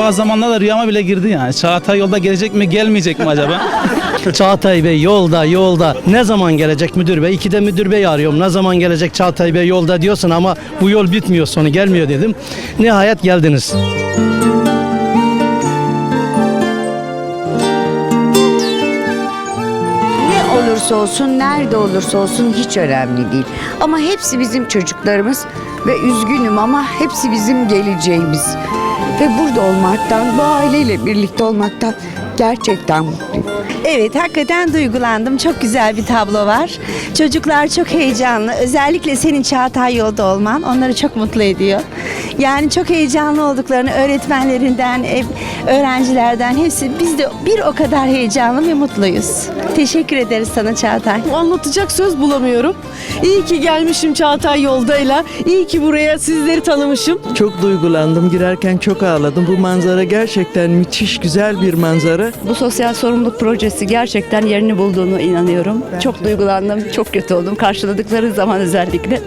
bazı zamanlarda rüyama bile girdi yani. Çağatay yolda gelecek mi gelmeyecek mi acaba? Çağatay Bey yolda yolda. Ne zaman gelecek müdür bey? İkide müdür bey arıyorum. Ne zaman gelecek Çağatay Bey yolda diyorsun ama bu yol bitmiyor sonu gelmiyor dedim. Nihayet geldiniz. Ne olursa olsun, nerede olursa olsun hiç önemli değil. Ama hepsi bizim çocuklarımız ve üzgünüm ama hepsi bizim geleceğimiz. Ve burada olmaktan, bu aileyle birlikte olmaktan gerçekten mutluyum. Evet hakikaten duygulandım. Çok güzel bir tablo var. Çocuklar çok heyecanlı. Özellikle senin Çağatay yolda olman onları çok mutlu ediyor. Yani çok heyecanlı olduklarını öğretmenlerinden, öğrencilerden hepsi biz de bir o kadar heyecanlı ve mutluyuz. Teşekkür ederiz sana Çağatay. Anlatacak söz bulamıyorum. İyi ki gelmişim Çağatay yoldayla. İyi ki buraya sizleri tanımışım. Çok duygulandım. Girerken çok ağladım. Bu manzara gerçekten müthiş güzel bir manzara. Bu sosyal sorumluluk projesi gerçekten yerini bulduğunu inanıyorum. Çok duygulandım, çok kötü oldum. Karşıladıkları zaman özellikle.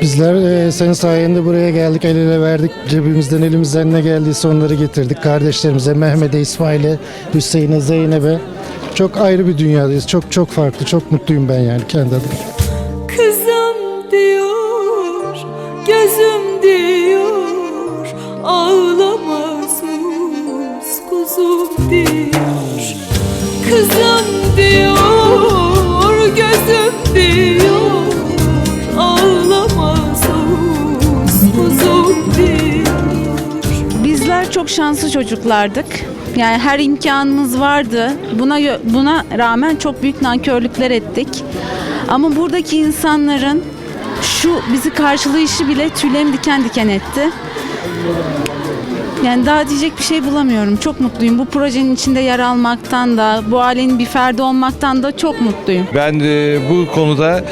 Bizler e, senin sayende buraya geldik, el ele verdik. Cebimizden elimizden ne geldiyse onları getirdik. Kardeşlerimize, Mehmet'e, İsmail'e, Hüseyin'e, Zeynep'e. Çok ayrı bir dünyadayız. Çok çok farklı. Çok mutluyum ben yani kendi adıma. Diyor, gözüm diyor, kuzum diyor. Bizler çok şanslı çocuklardık. Yani her imkanımız vardı. Buna buna rağmen çok büyük nankörlükler ettik. Ama buradaki insanların şu bizi karşılayışı bile tüylerimi diken diken etti. Yani daha diyecek bir şey bulamıyorum. Çok mutluyum. Bu projenin içinde yer almaktan da, bu ailenin bir ferdi olmaktan da çok mutluyum. Ben e, bu konuda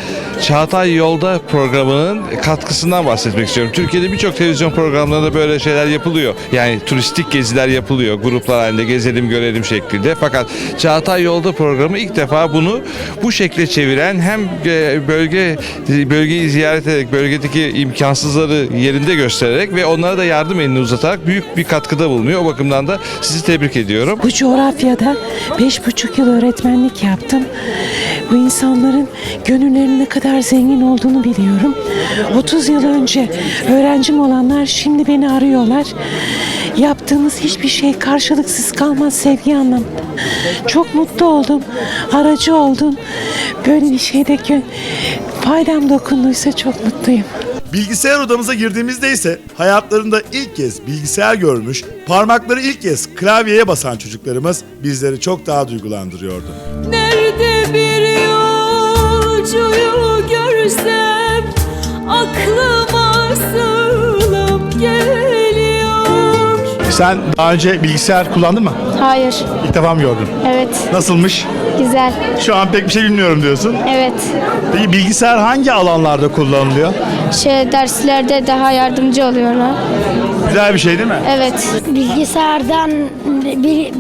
Çağatay Yolda programının katkısından bahsetmek istiyorum. Türkiye'de birçok televizyon programlarında böyle şeyler yapılıyor. Yani turistik geziler yapılıyor. Gruplar halinde gezelim görelim şeklinde. Fakat Çağatay Yolda programı ilk defa bunu bu şekle çeviren hem e, bölge bölgeyi ziyaret ederek bölgedeki imkansızları yerinde göstererek ve onlara da yardım elini uzatarak büyük bir katkıda bulunuyor. O bakımdan da sizi tebrik ediyorum. Bu coğrafyada beş buçuk yıl öğretmenlik yaptım. Bu insanların gönüllerinin ne kadar zengin olduğunu biliyorum. 30 yıl önce öğrencim olanlar şimdi beni arıyorlar. Yaptığınız hiçbir şey karşılıksız kalmaz sevgi anlamında. Çok mutlu oldum. Aracı oldum. Böyle bir şeyde faydam dokunduysa çok mutluyum. Bilgisayar odamıza girdiğimizde ise hayatlarında ilk kez bilgisayar görmüş, parmakları ilk kez klavyeye basan çocuklarımız bizleri çok daha duygulandırıyordu. Nerede bir yolcuyu görsem aklıma sığınıp geliyor. Sen daha önce bilgisayar kullandın mı? Hayır, İlk defa mı gördün? evet, Nasılmış? Güzel, Şu an pek bir şey bilmiyorum diyorsun. evet. Peki bilgisayar hangi alanlarda kullanılıyor? Şey derslerde daha yardımcı oluyorlar. Güzel bir şey değil mi? Evet. Bilgisayardan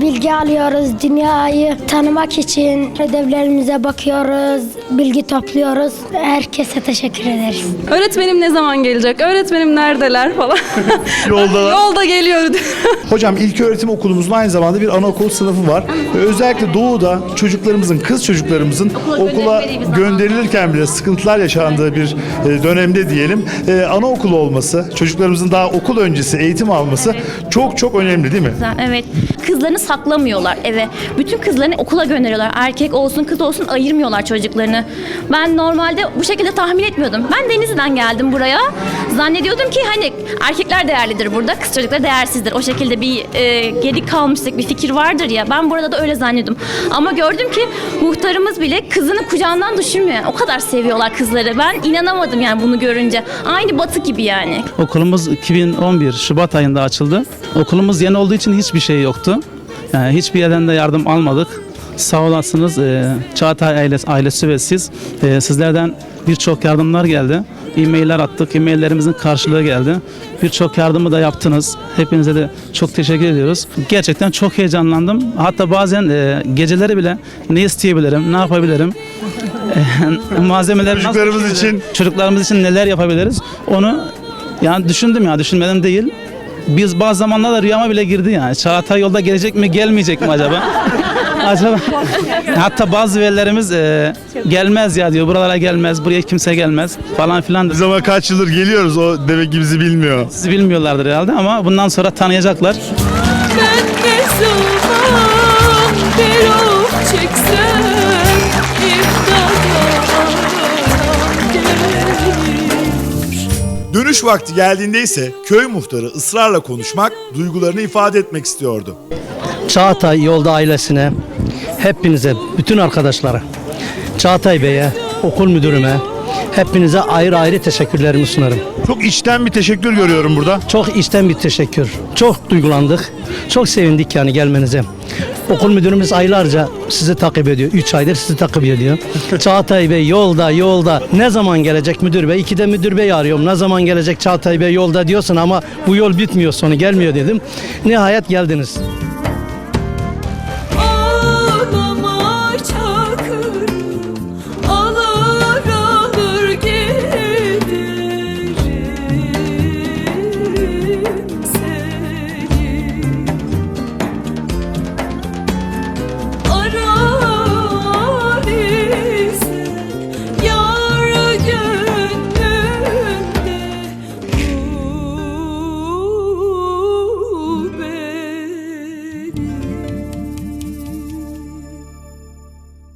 bilgi alıyoruz. Dünyayı tanımak için ödevlerimize bakıyoruz, bilgi topluyoruz. Herkese teşekkür ederiz. Öğretmenim ne zaman gelecek? Öğretmenim neredeler falan. Yolda. Yolda geliyor. Hocam ilköğretim okulumuzun aynı zamanda bir anaokul sınıfı var. Ve özellikle doğuda çocuklarımızın, kız çocuklarımızın okula gönderilirken bile sıkıntılar yaşandığı bir e, dönemde diyelim. E, anaokulu olması, çocuklarımızın daha okul öncesi eğitim alması çok çok önemli değil mi? Evet. Kızlarını saklamıyorlar eve. Bütün kızlarını okula gönderiyorlar. Erkek olsun kız olsun ayırmıyorlar çocuklarını. Ben normalde bu şekilde tahmin etmiyordum. Ben Denizli'den geldim buraya. Zannediyordum ki hani erkekler değerlidir burada, kız çocuklar değersizdir. O şekilde bir e, geri kalmışlık bir fikir vardır ya. Ben burada da öyle zannediyordum. Ama gördüm ki muhtarımız bile kızını kucağından düşürmüyor. O kadar seviyorlar kızları. Ben inanamadım yani bunu görünce. Aynı batı gibi yani. Okulumuz 2011 Şubat ayında açıldı. Okulumuz yeni olduğu için hiçbir şey yoktu. Yani hiçbir yerden de yardım almadık. Sağ olasınız e, Çağatay ailesi, ailesi ve siz e, sizlerden birçok yardımlar geldi. E-mailler attık, e-maillerimizin karşılığı geldi. Birçok yardımı da yaptınız. Hepinize de çok teşekkür ediyoruz. Gerçekten çok heyecanlandım. Hatta bazen e, geceleri bile ne isteyebilirim, ne yapabilirim, e, malzemeler nasıl Çocuklarımız için. çocuklarımız için neler yapabiliriz onu yani düşündüm ya düşünmeden değil Biz bazı zamanlarda rüyama bile girdi yani. Çağatay yolda gelecek mi gelmeyecek mi acaba? acaba hatta bazı velilerimiz e, gelmez ya diyor buralara gelmez buraya kimse gelmez falan filan Biz ama kaç yıldır geliyoruz o demek ki bizi bilmiyor. sizi bilmiyorlardır herhalde ama bundan sonra tanıyacaklar. Ben ne zaman bir çeksem Dönüş vakti geldiğinde ise köy muhtarı ısrarla konuşmak, duygularını ifade etmek istiyordu. Çağatay Yolda ailesine, hepinize, bütün arkadaşlara, Çağatay Bey'e, okul müdürüme, hepinize ayrı ayrı teşekkürlerimi sunarım. Çok içten bir teşekkür görüyorum burada. Çok içten bir teşekkür. Çok duygulandık. Çok sevindik yani gelmenize. Okul müdürümüz aylarca sizi takip ediyor. 3 aydır sizi takip ediyor. Çağatay Bey yolda yolda. Ne zaman gelecek müdür bey? İki de müdür bey arıyorum. Ne zaman gelecek Çağatay Bey yolda diyorsun ama bu yol bitmiyor sonu gelmiyor dedim. Nihayet geldiniz.